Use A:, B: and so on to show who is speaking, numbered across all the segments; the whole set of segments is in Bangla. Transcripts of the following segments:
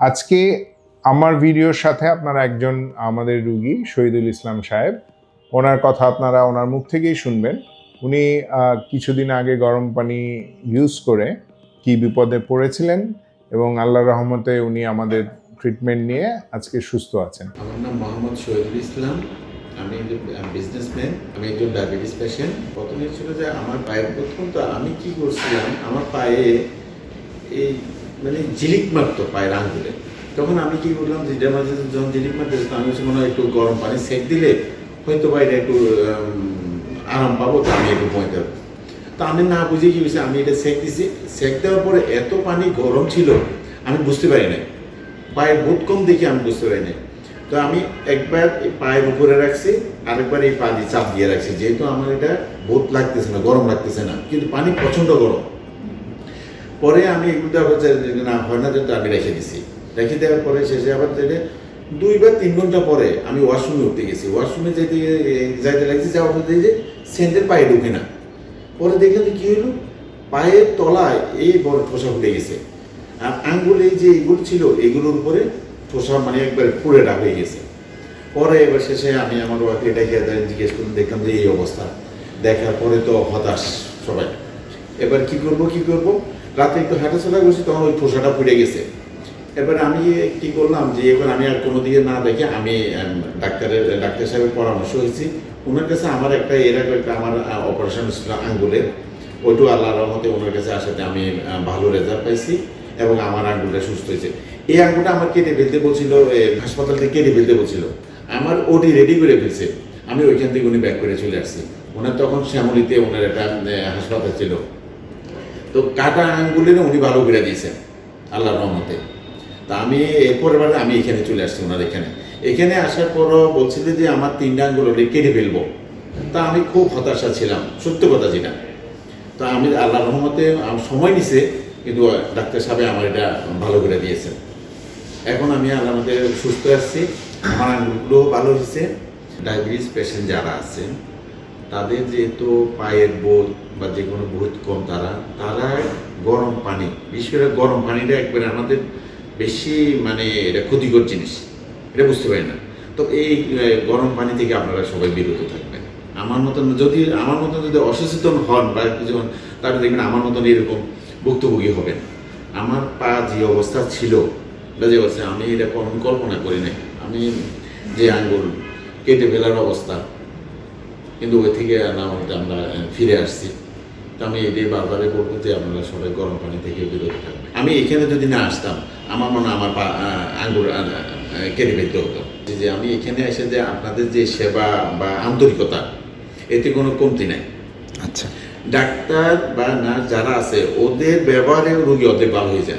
A: আজকে আমার ভিডিওর সাথে আপনারা একজন আমাদের রুগী, শহীদুল ইসলাম সাহেব। ওনার কথা আপনারা ওনার মুখ থেকেই শুনবেন। উনি কিছুদিন আগে গরম পানি ইউজ করে কি বিপদে পড়েছিলেন এবং আল্লাহর রহমতে উনি আমাদের ট্রিটমেন্ট নিয়ে আজকে সুস্থ আছেন।
B: আমার নাম মোহাম্মদ শহীদুল ইসলাম। আমি বিজনেসম্যান আমি একজন ডায়াবেটিস পেশেন্ট প্রথমে ছিল যে আমার পায়ে প্রথম তো আমি কি করছিলাম, আমার পায়ে এই মানে ঝিলিক মারতো পায়ের আঙ্গুলে। তখন আমি কি করলাম যে এটা মাঝে যখন ঝিলিক মারতে আমি মনে হয় একটু গরম পানি সেক দিলে হয়তো বাইরে একটু আরাম পাবো, তো আমি একটু পয়েন্ট পাবো তো আমি না বুঝে কি হয়েছে, আমি এটা সেক দিছি। সেক দেওয়ার পরে এত পানি গরম ছিল, আমি বুঝতে পারি নাই। পায়ের বোধ কম দেখে আমি বুঝতে পারি নাই। তো আমি একবার এই পায়ের উপরে রাখছি, আরেকবার এই পা দিয়ে চাপ দিয়ে রাখছি। যেহেতু আমার এটা বোধ লাগতেছে না, গরম লাগতেছে না, কিন্তু পানি প্রচণ্ড গরম। পরে আমি এগুলো হচ্ছে না, হয় না যেটা আমি রেখে দিছি। রেখে দেওয়ার পরে শেষে আবার যেটা দুই বা তিন ঘণ্টা পরে আমি ওয়াশরুমে উঠতে গেছি। ওয়াশরুমে যেতে যাইতে লাগছি, যাওয়ার পরে যে সেন্টের পায়ে ঢুকে না। পরে দেখলাম যে কী হলো পায়ের তলায় এই বড় ঠোসা উঠে গেছে। আর আঙ্গুল এই যে এগুলো ছিল, এগুলোর উপরে ঠোসা মানে একবার পুরেটা হয়ে গেছে। পরে এবার শেষে আমি আমার ওয়াকে গিয়ে জিজ্ঞেস করলাম, দেখলাম যে এই অবস্থা। দেখার পরে তো হতাশ সবাই। এবার কি করব কি করব? রাতে একটু হাঁটাচলা করছি, তখন ওই ঠোসাটা ফুটে গেছে। এবার আমি কি করলাম যে এবার আমি আর কোনো দিকে না দেখে আমি ডাক্তারের, ডাক্তার সাহেবের পরামর্শ হয়েছি। ওনার কাছে আমার একটা, এর একটা আমার অপারেশন ছিল আঙ্গুলের ওইটু আল্লাহ রহমতে ওনার কাছে আসাতে আমি ভালো রেজাল্ট পাইছি এবং আমার আঙ্গুলটা সুস্থ হয়েছে। এই আঙ্গুলটা আমার কেটে ফেলতে বলছিল হাসপাতাল থেকে কেটে ফেলতে বলছিল। আমার ওটি রেডি করে ফেলছে। আমি ওইখান থেকে উনি ব্যাক করে চলে আসছি। ওনার তখন শ্যামলিতে ওনার একটা হাসপাতাল ছিল। তো কাটা আঙ্গুলের উনি ভালো করে দিয়েছেন, আল্লাহর রহমতে। তা আমি এরপরের বারে আমি এখানে চলে আসছি ওনার এখানে। এখানে আসার পরও বলছিল যে আমার তিনটা আঙ্গুল কেটে ফেলব। তা আমি খুব হতাশা ছিলাম, সত্য কথা যেটা। তো আমি আল্লাহ রহমতে সময় নিছে, কিন্তু ডাক্তার সাহেব আমার এটা ভালো করে দিয়েছেন। এখন আমি আল্লাহ সুস্থ আসছি আমার আঙ্গুলগুলো ভালো হয়েছে ডায়াবেটিস পেশেন্ট যারা আছেন তাদের যেহেতু পায়ের বোধ বা যে কোনো বোধ কম তারা তারা গরম পানি, বিশেষ করে গরম পানিটা একবারে আমাদের বেশি মানে এটা ক্ষতিকর জিনিস, এটা বুঝতে পারি না। তো এই গরম পানি থেকে আপনারা সবাই বিরত থাকবেন। আমার মতন যদি, আমার মতন যদি অসচেতন হন বা কিছু হন তাহলে দেখবেন আমার মতন এরকম ভুক্তভোগী হবেন। আমার পা যে অবস্থা ছিল বা যে অবস্থা আমি এটা কল্পনা করি নাই। আমি যে আঙ্গুল কেটে ফেলার অবস্থা কিন্তু ওই থেকে না হতে আমরা ফিরে আসছি। তো আমি এটাই বারবারই বলব যে আপনারা সবাই গরম পানি থেকে বিরত থাকবেন। আমি এখানে যদি না আসতাম আমার মনে আমার আঙ্গুর কেটে ফেলতে হতো। যে- যে আমি এখানে এসে যে আপনাদের যে সেবা বা আন্তরিকতা এতে কোনো কমতি নাই।
C: আচ্ছা।
B: ডাক্তার বা নার্স যারা আছে ওদের ব্যবহারে রোগী অর্ধেক ভালো হয়ে যায়।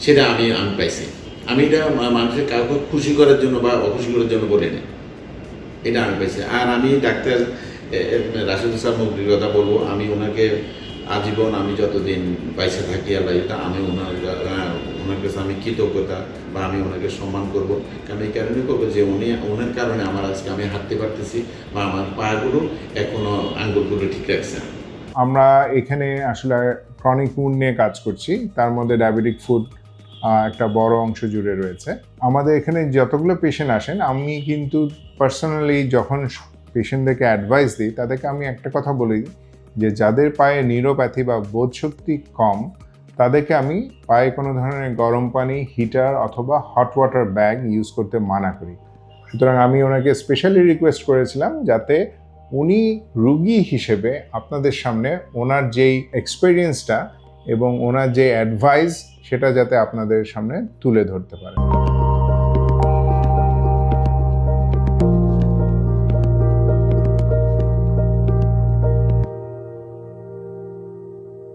B: সেটা আমি আমি পাইছি। আমি এটা মানুষের কাউকে খুশি করার জন্য বা অখুশি করার জন্য বলি না এটা আমি পাইছি। আর আমি ডাক্তার রাশেদ স্যার মুক্তির কথা বলব, আমি ওনাকে আজীবন আমি যতদিন পয়সা থাকি আল্লাহ এটা আমি ওনার ওনার কাছে আমি কৃতজ্ঞতা বা আমি ওনাকে সম্মান করব। কারণ এই কারণে করব যে উনি, ওনার কারণে আমার আজকে আমি হাঁটতে পারতেছি বা আমার পাগুলো এখনও আঙ্গুলগুলো ঠিক রাখছে।
A: আমরা এখানে আসলে ক্রনিক মুড নিয়ে কাজ করছি। তার মধ্যে ডায়াবেটিক ফুড একটা বড় অংশ জুড়ে রয়েছে। আমাদের এখানে যতগুলো পেশেন্ট আসেন, আমি কিন্তু পার্সোনালি যখন পেশেন্টদেরকে অ্যাডভাইস দিই, তাদেরকে আমি একটা কথা বলি যে, যাদের পায়ে নিউরোপ্যাথি বা বোধশক্তি কম, তাদেরকে আমি পায়ে কোনো ধরনের গরম পানি হিটার অথবা হট ওয়াটার ব্যাগ ইউজ করতে মানা করি। সুতরাং আমি ওনাকে স্পেশালি রিকোয়েস্ট করেছিলাম যাতে উনি রুগী হিসেবে আপনাদের সামনে ওনার যেই এক্সপিরিয়েন্সটা এবং ওনার যে অ্যাডভাইস সেটা যাতে আপনাদের সামনে তুলে ধরতে পারেন